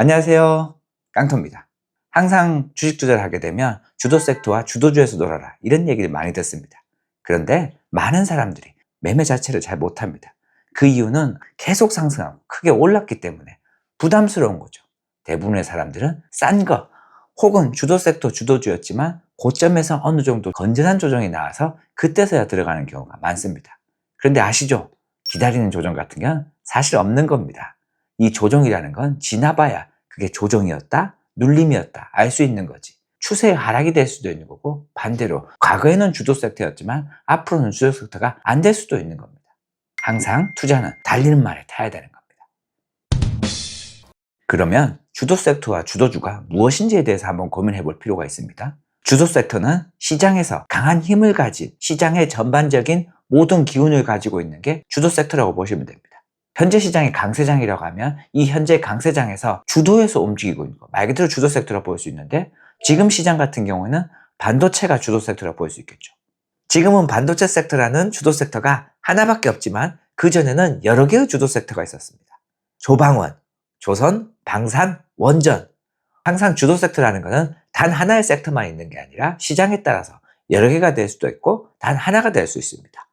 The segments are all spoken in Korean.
안녕하세요. 깡토입니다. 항상 주식 투자를 하게 되면 주도 섹터와 주도주에서 놀아라 이런 얘기를 많이 듣습니다. 그런데 많은 사람들이 매매 자체를 잘 못합니다. 그 이유는 계속 상승하고 크게 올랐기 때문에 부담스러운 거죠. 대부분의 사람들은 싼 거 혹은 주도 섹터 주도주였지만 고점에서 어느 정도 건전한 조정이 나와서 그때서야 들어가는 경우가 많습니다. 그런데 아시죠? 기다리는 조정 같은 건 사실 없는 겁니다. 이 조정이라는 건 지나봐야 그게 조정이었다, 눌림이었다 알 수 있는 거지. 추세의 하락이 될 수도 있는 거고 반대로 과거에는 주도 섹터였지만 앞으로는 주도 섹터가 안 될 수도 있는 겁니다. 항상 투자는 달리는 말에 타야 되는 겁니다. 그러면 주도 섹터와 주도주가 무엇인지에 대해서 한번 고민해 볼 필요가 있습니다. 주도 섹터는 시장에서 강한 힘을 가진 시장의 전반적인 모든 기운을 가지고 있는 게 주도 섹터라고 보시면 됩니다. 현재 시장이 강세장이라고 하면 이 현재 강세장에서 주도에서 움직이고 있는 거, 말 그대로 주도 섹터라고 볼수 있는데 지금 시장 같은 경우에는 반도체가 주도 섹터라고 볼수 있겠죠. 지금은 반도체 섹터라는 주도 섹터가 하나밖에 없지만 그전에는 여러 개의 주도 섹터가 있었습니다. 조방원, 조선, 방산, 원전. 항상 주도 섹터라는 것은 단 하나의 섹터만 있는 게 아니라 시장에 따라서 여러 개가 될 수도 있고 단 하나가 될 수 있습니다.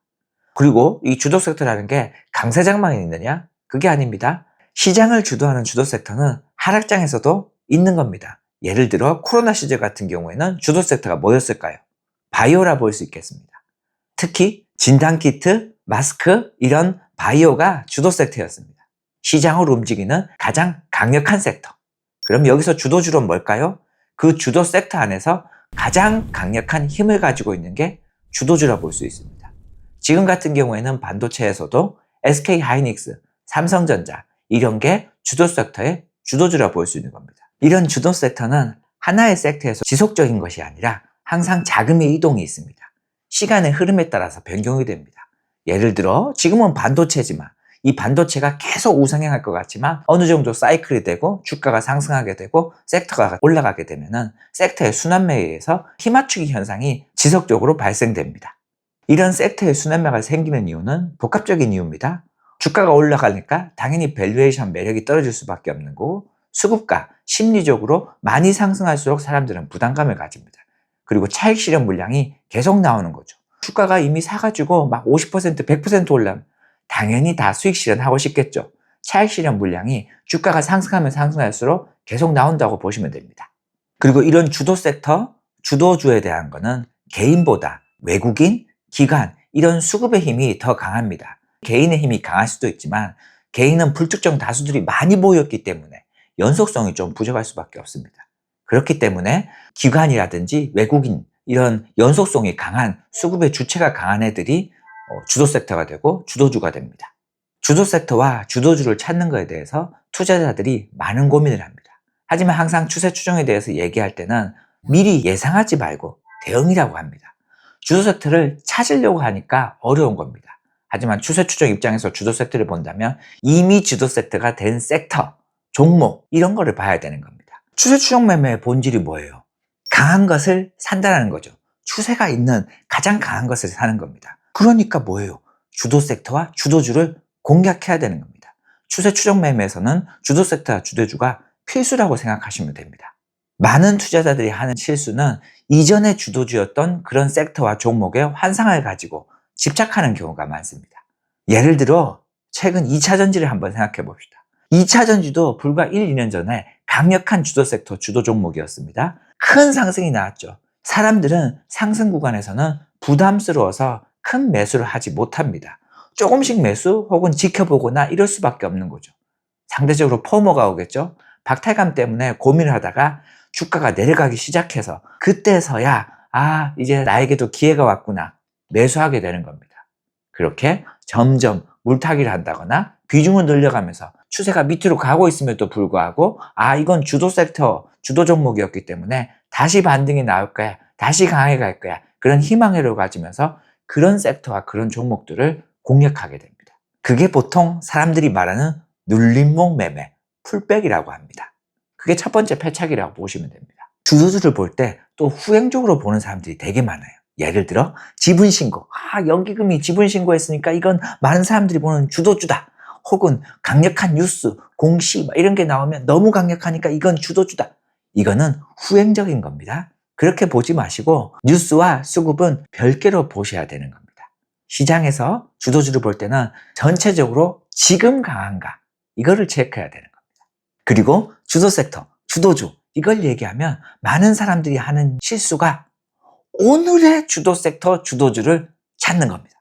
그리고 이 주도 섹터라는 게 강세장만 있느냐? 그게 아닙니다. 시장을 주도하는 주도 섹터는 하락장에서도 있는 겁니다. 예를 들어 코로나 시절 같은 경우에는 주도 섹터가 뭐였을까요? 바이오라 볼 수 있겠습니다. 특히 진단키트, 마스크 이런 바이오가 주도 섹터였습니다. 시장을 움직이는 가장 강력한 섹터. 그럼 여기서 주도주로 뭘까요? 그 주도 섹터 안에서 가장 강력한 힘을 가지고 있는 게 주도주라 볼 수 있습니다. 지금 같은 경우에는 반도체에서도 SK 하이닉스, 삼성전자 이런 게 주도 섹터의 주도주라 볼 수 있는 겁니다. 이런 주도 섹터는 하나의 섹터에서 지속적인 것이 아니라 항상 자금의 이동이 있습니다. 시간의 흐름에 따라서 변경이 됩니다. 예를 들어 지금은 반도체지만 이 반도체가 계속 우상향할 것 같지만 어느 정도 사이클이 되고 주가가 상승하게 되고 섹터가 올라가게 되면은 섹터의 순환매에 의해서 힘맞추기 현상이 지속적으로 발생됩니다. 이런 섹터의 순환매가 생기는 이유는 복합적인 이유입니다. 주가가 올라가니까 당연히 밸류에이션 매력이 떨어질 수밖에 없는 거고 수급가, 심리적으로 많이 상승할수록 사람들은 부담감을 가집니다. 그리고 차익 실현 물량이 계속 나오는 거죠. 주가가 이미 사가지고 막 50%, 100% 올라면 당연히 다 수익 실현하고 싶겠죠. 차익 실현 물량이 주가가 상승하면 상승할수록 계속 나온다고 보시면 됩니다. 그리고 이런 주도 섹터, 주도주에 대한 거는 개인보다 외국인, 기관, 이런 수급의 힘이 더 강합니다. 개인의 힘이 강할 수도 있지만 개인은 불특정 다수들이 많이 모였기 때문에 연속성이 좀 부족할 수밖에 없습니다. 그렇기 때문에 기관이라든지 외국인 이런 연속성이 강한 수급의 주체가 강한 애들이 어, 주도 섹터가 되고 주도주가 됩니다. 주도 섹터와 주도주를 찾는 것에 대해서 투자자들이 많은 고민을 합니다. 하지만 항상 추세 추정에 대해서 얘기할 때는 미리 예상하지 말고 대응이라고 합니다. 주도 섹터를 찾으려고 하니까 어려운 겁니다. 하지만 추세 추정 입장에서 주도 섹터를 본다면 이미 주도 섹터가 된 섹터, 종목 이런 거를 봐야 되는 겁니다. 추세 추정 매매의 본질이 뭐예요? 강한 것을 산다는 거죠. 추세가 있는 가장 강한 것을 사는 겁니다. 그러니까 뭐예요? 주도 섹터와 주도주를 공략해야 되는 겁니다. 추세 추정 매매에서는 주도 섹터와 주도주가 필수라고 생각하시면 됩니다. 많은 투자자들이 하는 실수는 이전의 주도주였던 그런 섹터와 종목의 환상을 가지고 집착하는 경우가 많습니다. 예를 들어 최근 2차 전지를 한번 생각해 봅시다. 2차 전지도 불과 1, 2년 전에 강력한 주도 섹터 주도 종목이었습니다. 큰 상승이 나왔죠. 사람들은 상승 구간에서는 부담스러워서 큰 매수를 하지 못합니다. 조금씩 매수 혹은 지켜보거나 이럴 수밖에 없는 거죠. 상대적으로 포모가 오겠죠. 박탈감 때문에 고민을 하다가 주가가 내려가기 시작해서 그때서야 아 이제 나에게도 기회가 왔구나 매수하게 되는 겁니다. 그렇게 점점 물타기를 한다거나 비중을 늘려가면서 추세가 밑으로 가고 있음에도 불구하고 아 이건 주도 섹터 주도 종목이었기 때문에 다시 반등이 나올 거야 다시 강하게 갈 거야 그런 희망회로 가지면서 그런 섹터와 그런 종목들을 공략하게 됩니다. 그게 보통 사람들이 말하는 눌림목 매매 풀백이라고 합니다. 그게 첫 번째 패착이라고 보시면 됩니다. 주도주를 볼 때 또 후행적으로 보는 사람들이 되게 많아요. 예를 들어 지분 신고. 아 연기금이 지분 신고했으니까 이건 많은 사람들이 보는 주도주다. 혹은 강력한 뉴스, 공시 막 이런 게 나오면 너무 강력하니까 이건 주도주다. 이거는 후행적인 겁니다. 그렇게 보지 마시고 뉴스와 수급은 별개로 보셔야 되는 겁니다. 시장에서 주도주를 볼 때는 전체적으로 지금 강한가 이거를 체크해야 되는 겁니다. 그리고 주도 섹터, 주도주 이걸 얘기하면 많은 사람들이 하는 실수가 오늘의 주도 섹터 주도주를 찾는 겁니다.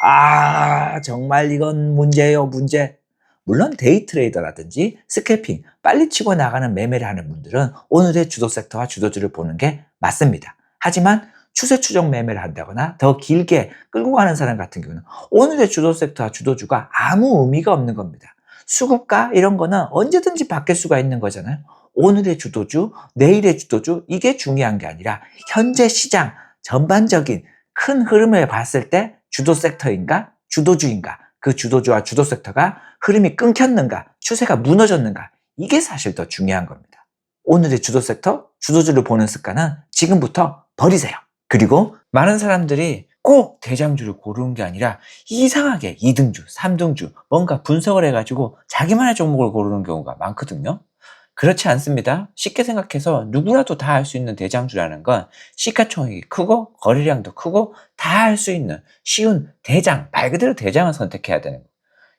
아, 정말 이건 문제예요, 문제. 물론 데이 트레이더라든지 스캐핑, 빨리 치고 나가는 매매를 하는 분들은 오늘의 주도 섹터와 주도주를 보는 게 맞습니다. 하지만 추세 추정 매매를 한다거나 더 길게 끌고 가는 사람 같은 경우는 오늘의 주도 섹터와 주도주가 아무 의미가 없는 겁니다. 수급가 이런 거는 언제든지 바뀔 수가 있는 거잖아요. 오늘의 주도주, 내일의 주도주 이게 중요한 게 아니라 현재 시장 전반적인 큰 흐름을 봤을 때 주도 섹터인가 주도주인가 그 주도주와 주도 섹터가 흐름이 끊겼는가 추세가 무너졌는가 이게 사실 더 중요한 겁니다. 오늘의 주도 섹터, 주도주를 보는 습관은 지금부터 버리세요. 그리고 많은 사람들이 꼭 대장주를 고르는 게 아니라 이상하게 2등주, 3등주 뭔가 분석을 해가지고 자기만의 종목을 고르는 경우가 많거든요. 그렇지 않습니다. 쉽게 생각해서 누구라도 다할수 있는 대장주라는 건 시가총액이 크고 거래량도 크고 다할수 있는 쉬운 대장, 말 그대로 대장을 선택해야 되는 거예요.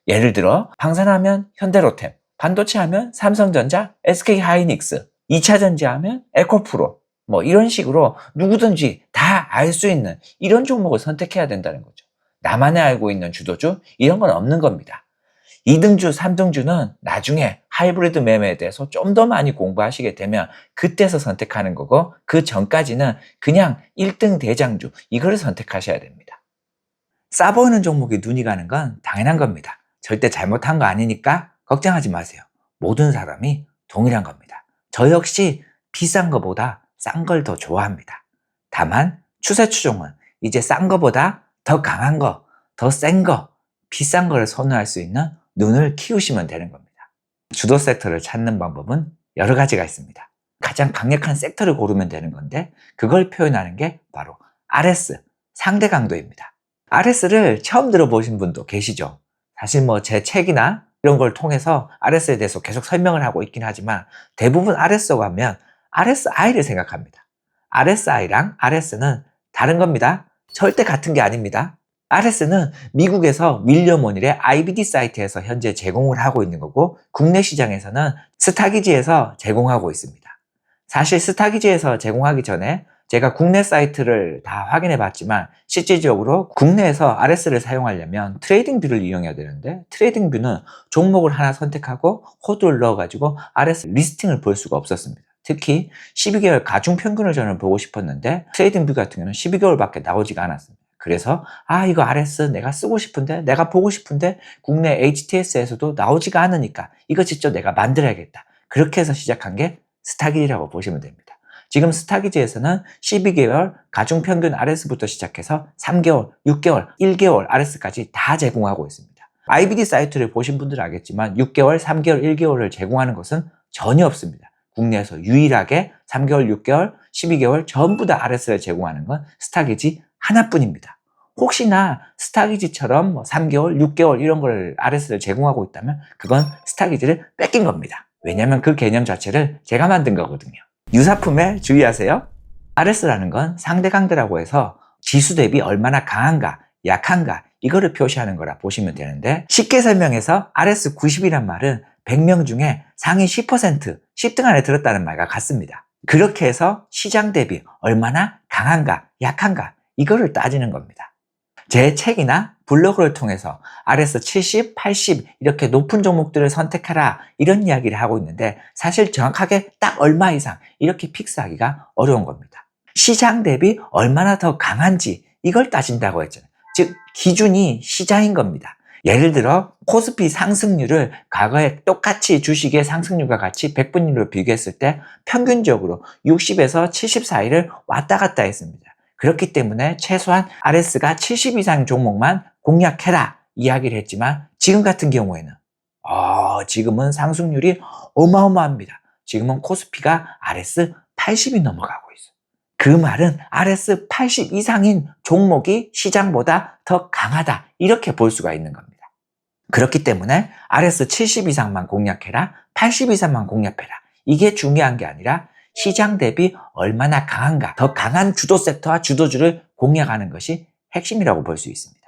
예를 들어 방산하면 현대로템, 반도체 하면 삼성전자, SK하이닉스, 2차전지 하면 에코프로 뭐 이런 식으로 누구든지 다 알 수 있는 이런 종목을 선택해야 된다는 거죠. 나만의 알고 있는 주도주 이런 건 없는 겁니다. 2등주, 3등주는 나중에 하이브리드 매매에 대해서 좀 더 많이 공부하시게 되면 그때서 선택하는 거고 그 전까지는 그냥 1등 대장주 이거를 선택하셔야 됩니다. 싸 보이는 종목에 눈이 가는 건 당연한 겁니다. 절대 잘못한 거 아니니까 걱정하지 마세요. 모든 사람이 동일한 겁니다. 저 역시 비싼 거보다 싼 걸 더 좋아합니다. 다만 추세 추종은 이제 싼 거보다 더 강한 거, 더 센 거, 비싼 거를 선호할 수 있는 눈을 키우시면 되는 겁니다. 주도 섹터를 찾는 방법은 여러 가지가 있습니다. 가장 강력한 섹터를 고르면 되는 건데 그걸 표현하는 게 바로 RS, 상대 강도입니다. RS를 처음 들어보신 분도 계시죠? 사실 뭐 제 책이나 이런 걸 통해서 RS에 대해서 계속 설명을 하고 있긴 하지만 대부분 RS라고 하면 RSI를 생각합니다. RSI랑 RS는 다른 겁니다. 절대 같은 게 아닙니다. RS는 미국에서 윌리엄 오닐의 IBD 사이트에서 현재 제공을 하고 있는 거고 국내 시장에서는 스타기지에서 제공하고 있습니다. 사실 스타기지에서 제공하기 전에 제가 국내 사이트를 다 확인해 봤지만 실질적으로 국내에서 RS를 사용하려면 트레이딩 뷰를 이용해야 되는데 트레이딩 뷰는 종목을 하나 선택하고 코드를 넣어가지고 RS 리스팅을 볼 수가 없었습니다. 특히 12개월 가중 평균을 저는 보고 싶었는데 트레이딩 뷰 같은 경우는 12개월밖에 나오지가 않았습니다. 그래서 아 이거 RS 내가 쓰고 싶은데 내가 보고 싶은데 국내 HTS에서도 나오지가 않으니까 이거 직접 내가 만들어야겠다. 그렇게 해서 시작한 게 스타길이라고 보시면 됩니다. 지금 스타기지에서는 12개월 가중평균 RS부터 시작해서 3개월, 6개월, 1개월 RS까지 다 제공하고 있습니다. IBD 사이트를 보신 분들은 알겠지만 6개월, 3개월, 1개월을 제공하는 것은 전혀 없습니다. 국내에서 유일하게 3개월, 6개월, 12개월 전부 다 RS를 제공하는 건 스타기지 하나뿐입니다. 혹시나 스타기지처럼 뭐 3개월, 6개월 이런 걸 RS를 제공하고 있다면 그건 스타기지를 뺏긴 겁니다. 왜냐하면 그 개념 자체를 제가 만든 거거든요. 유사품에 주의하세요. RS라는 건 상대 강대라고 해서 지수 대비 얼마나 강한가, 약한가 이거를 표시하는 거라 보시면 되는데 쉽게 설명해서 RS 90이란 말은 100명 중에 상위 10%, 10등 안에 들었다는 말과 같습니다. 그렇게 해서 시장 대비 얼마나 강한가, 약한가 이거를 따지는 겁니다. 제 책이나 블로그를 통해서 RS 70, 80 이렇게 높은 종목들을 선택하라 이런 이야기를 하고 있는데 사실 정확하게 딱 얼마 이상 이렇게 픽스하기가 어려운 겁니다. 시장 대비 얼마나 더 강한지 이걸 따진다고 했잖아요. 즉 기준이 시장인 겁니다. 예를 들어 코스피 상승률을 과거에 똑같이 주식의 상승률과 같이 100분율로 비교했을 때 평균적으로 60에서 70 사이를 왔다 갔다 했습니다. 그렇기 때문에 최소한 RS가 70 이상 종목만 공략해라 이야기를 했지만 지금 같은 경우에는 어, 지금은 상승률이 어마어마합니다. 지금은 코스피가 RS 80이 넘어가고 있어요. 그 말은 RS 80 이상인 종목이 시장보다 더 강하다 이렇게 볼 수가 있는 겁니다. 그렇기 때문에 RS 70 이상만 공략해라, 80 이상만 공략해라. 이게 중요한 게 아니라 시장 대비 얼마나 강한가, 더 강한 주도 섹터와 주도주를 공략하는 것이 핵심이라고 볼 수 있습니다.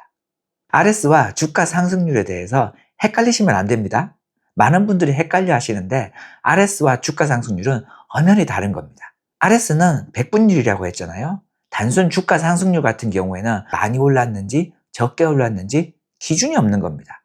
RS와 주가 상승률에 대해서 헷갈리시면 안 됩니다. 많은 분들이 헷갈려 하시는데 RS와 주가 상승률은 엄연히 다른 겁니다. RS는 백분율이라고 했잖아요. 단순 주가 상승률 같은 경우에는 많이 올랐는지 적게 올랐는지 기준이 없는 겁니다.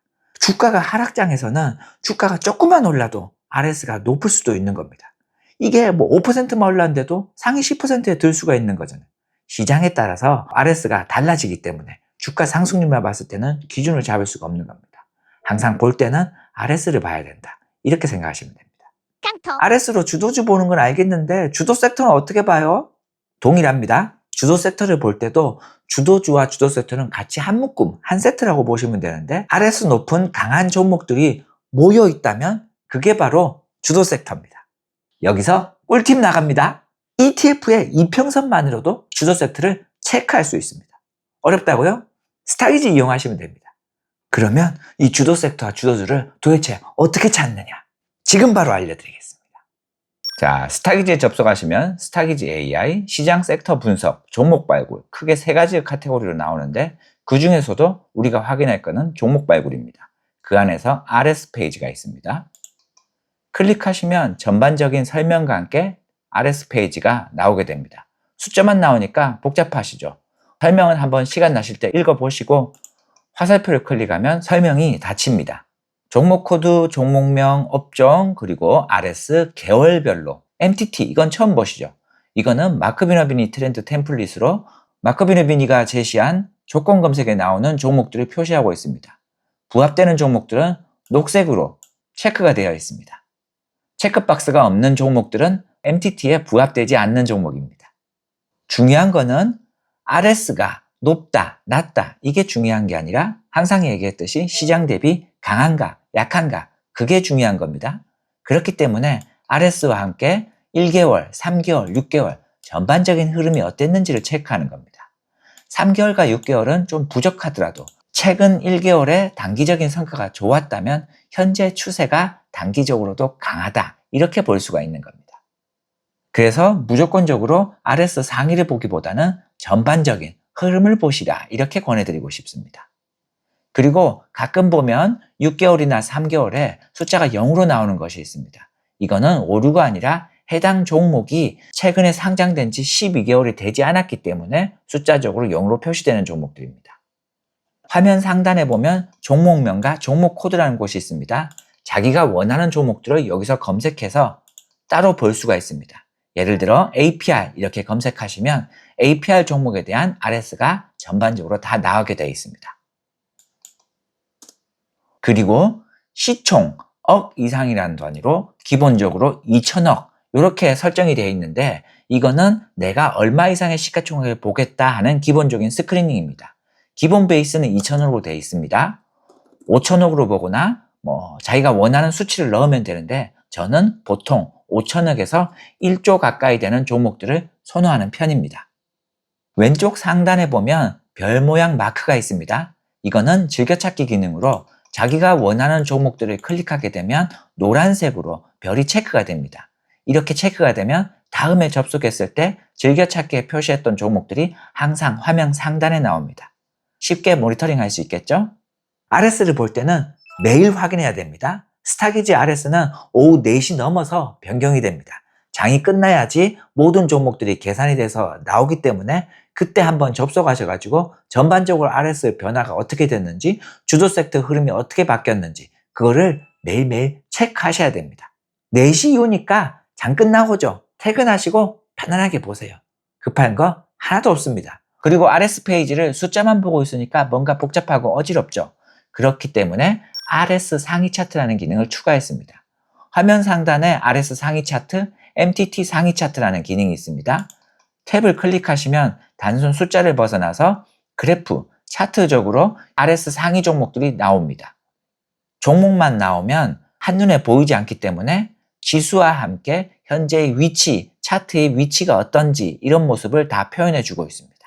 주가가 하락장에서는 주가가 조금만 올라도 RS가 높을 수도 있는 겁니다. 이게 뭐 5%만 올랐는데도 상위 10%에 들 수가 있는 거잖아요. 시장에 따라서 RS가 달라지기 때문에 주가 상승률만 봤을 때는 기준을 잡을 수가 없는 겁니다. 항상 볼 때는 RS를 봐야 된다. 이렇게 생각하시면 됩니다. 깡통 RS로 주도주 보는 건 알겠는데 주도 섹터는 어떻게 봐요? 동일합니다. 주도 섹터를 볼 때도 주도주와 주도 섹터는 같이 한 묶음, 한 세트라고 보시면 되는데 RS 높은 강한 종목들이 모여 있다면 그게 바로 주도 섹터입니다. 여기서 꿀팁 나갑니다. ETF의 이평선만으로도 주도 섹터를 체크할 수 있습니다. 어렵다고요? 스타이즈 이용하시면 됩니다. 그러면 이 주도 섹터와 주도주를 도대체 어떻게 찾느냐? 지금 바로 알려드리겠습니다. 자, 스타기즈에 접속하시면 스타기즈 AI, 시장 섹터 분석, 종목 발굴 크게 세 가지 카테고리로 나오는데 그 중에서도 우리가 확인할 거는 종목 발굴입니다. 그 안에서 RS 페이지가 있습니다. 클릭하시면 전반적인 설명과 함께 RS 페이지가 나오게 됩니다. 숫자만 나오니까 복잡하시죠? 설명은 한번 시간 나실 때 읽어보시고 화살표를 클릭하면 설명이 닫힙니다. 종목 코드, 종목명, 업종, 그리고 RS 계열별로 MTT 이건 처음 보시죠. 이거는 마크 비너비니 트렌드 템플릿으로 마크 비너비니가 제시한 조건 검색에 나오는 종목들을 표시하고 있습니다. 부합되는 종목들은 녹색으로 체크가 되어 있습니다. 체크박스가 없는 종목들은 MTT에 부합되지 않는 종목입니다. 중요한 거는 RS가 높다, 낮다 이게 중요한 게 아니라 항상 얘기했듯이 시장 대비 강한가, 약한가 그게 중요한 겁니다. 그렇기 때문에 RS와 함께 1개월, 3개월, 6개월 전반적인 흐름이 어땠는지를 체크하는 겁니다. 3개월과 6개월은 좀 부족하더라도 최근 1개월의 단기적인 성과가 좋았다면 현재 추세가 단기적으로도 강하다 이렇게 볼 수가 있는 겁니다. 그래서 무조건적으로 RS 상위를 보기보다는 전반적인 흐름을 보시라 이렇게 권해드리고 싶습니다. 그리고 가끔 보면 6개월이나 3개월에 숫자가 0으로 나오는 것이 있습니다. 이거는 오류가 아니라 해당 종목이 최근에 상장된 지 12개월이 되지 않았기 때문에 숫자적으로 0으로 표시되는 종목들입니다. 화면 상단에 보면 종목명과 종목 코드라는 곳이 있습니다. 자기가 원하는 종목들을 여기서 검색해서 따로 볼 수가 있습니다. 예를 들어 APR 이렇게 검색하시면 APR 종목에 대한 RS가 전반적으로 다 나오게 되어 있습니다. 그리고 시총 억 이상이라는 단위로 기본적으로 2천억 이렇게 설정이 되어 있는데 이거는 내가 얼마 이상의 시가총액을 보겠다 하는 기본적인 스크리닝입니다. 기본 베이스는 2천억으로 되어 있습니다. 5천억으로 보거나 뭐 자기가 원하는 수치를 넣으면 되는데 저는 보통 5천억에서 1조 가까이 되는 종목들을 선호하는 편입니다. 왼쪽 상단에 보면 별 모양 마크가 있습니다. 이거는 즐겨찾기 기능으로 자기가 원하는 종목들을 클릭하게 되면 노란색으로 별이 체크가 됩니다. 이렇게 체크가 되면 다음에 접속했을 때 즐겨찾기에 표시했던 종목들이 항상 화면 상단에 나옵니다. 쉽게 모니터링 할 수 있겠죠? RS를 볼 때는 매일 확인해야 됩니다. 스타기지 RS는 오후 4시 넘어서 변경이 됩니다. 장이 끝나야지 모든 종목들이 계산이 돼서 나오기 때문에 그때 한번 접속하셔가지고 전반적으로 RS 변화가 어떻게 됐는지 주도 섹터 흐름이 어떻게 바뀌었는지 그거를 매일매일 체크하셔야 됩니다. 4시 이후니까 장 끝나고죠. 퇴근하시고 편안하게 보세요. 급한 거 하나도 없습니다. 그리고 RS 페이지를 숫자만 보고 있으니까 뭔가 복잡하고 어지럽죠. 그렇기 때문에 RS 상위 차트라는 기능을 추가했습니다. 화면 상단에 RS 상위 차트, MTT 상위 차트라는 기능이 있습니다. 탭을 클릭하시면 단순 숫자를 벗어나서 그래프, 차트적으로 RS 상위 종목들이 나옵니다. 종목만 나오면 한눈에 보이지 않기 때문에 지수와 함께 현재의 위치, 차트의 위치가 어떤지 이런 모습을 다 표현해 주고 있습니다.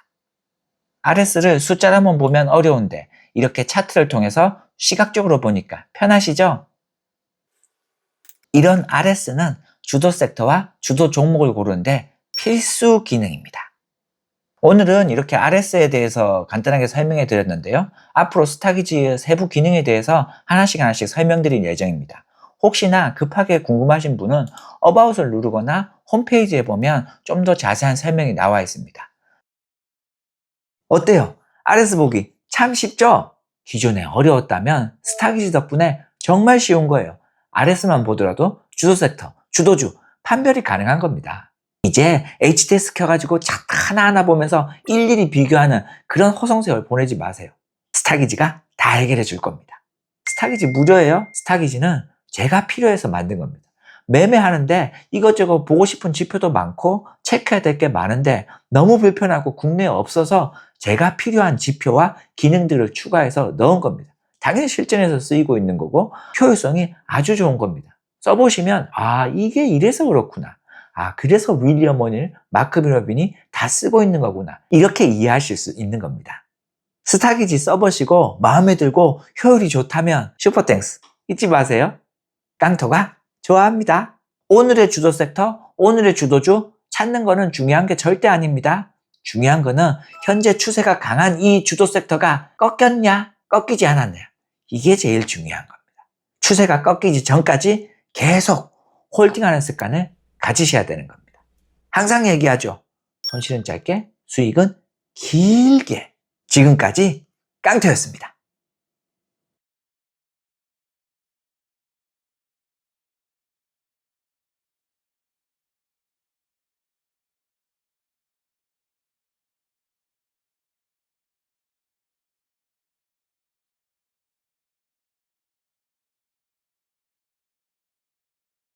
RS를 숫자로만 보면 어려운데 이렇게 차트를 통해서 시각적으로 보니까 편하시죠? 이런 RS는 주도 섹터와 주도 종목을 고르는데 필수 기능입니다. 오늘은 이렇게 RS에 대해서 간단하게 설명해 드렸는데요. 앞으로 스타기지의 세부 기능에 대해서 하나씩 하나씩 설명드릴 예정입니다. 혹시나 급하게 궁금하신 분은 어바웃을 누르거나 홈페이지에 보면 좀 더 자세한 설명이 나와 있습니다. 어때요? RS 보기 참 쉽죠? 기존에 어려웠다면 스타기지 덕분에 정말 쉬운 거예요. RS만 보더라도 주도 섹터, 주도주 판별이 가능한 겁니다. 이제 HTS 켜가지고 차트 하나하나 보면서 일일이 비교하는 그런 호성세월 보내지 마세요. 스타기지가 다 해결해 줄 겁니다. 스타기지 무료예요. 스타기지는 제가 필요해서 만든 겁니다. 매매하는데 이것저것 보고 싶은 지표도 많고 체크해야 될 게 많은데 너무 불편하고 국내에 없어서 제가 필요한 지표와 기능들을 추가해서 넣은 겁니다. 당연히 실전에서 쓰이고 있는 거고 효율성이 아주 좋은 겁니다. 써보시면 아 이게 이래서 그렇구나. 아 그래서 윌리엄 원일, 마크 비너빈이 다 쓰고 있는 거구나. 이렇게 이해하실 수 있는 겁니다. 스타기지 써보시고 마음에 들고 효율이 좋다면 슈퍼땡스 잊지 마세요. 깡토가 좋아합니다. 오늘의 주도 섹터, 오늘의 주도주 찾는 거는 중요한 게 절대 아닙니다. 중요한 거는 현재 추세가 강한 이 주도 섹터가 꺾였냐, 꺾이지 않았냐. 이게 제일 중요한 겁니다. 추세가 꺾이지 전까지 계속 홀딩하는 습관을 가지셔야 되는 겁니다. 항상 얘기하죠. 손실은 짧게, 수익은 길게. 지금까지 깡토였습니다.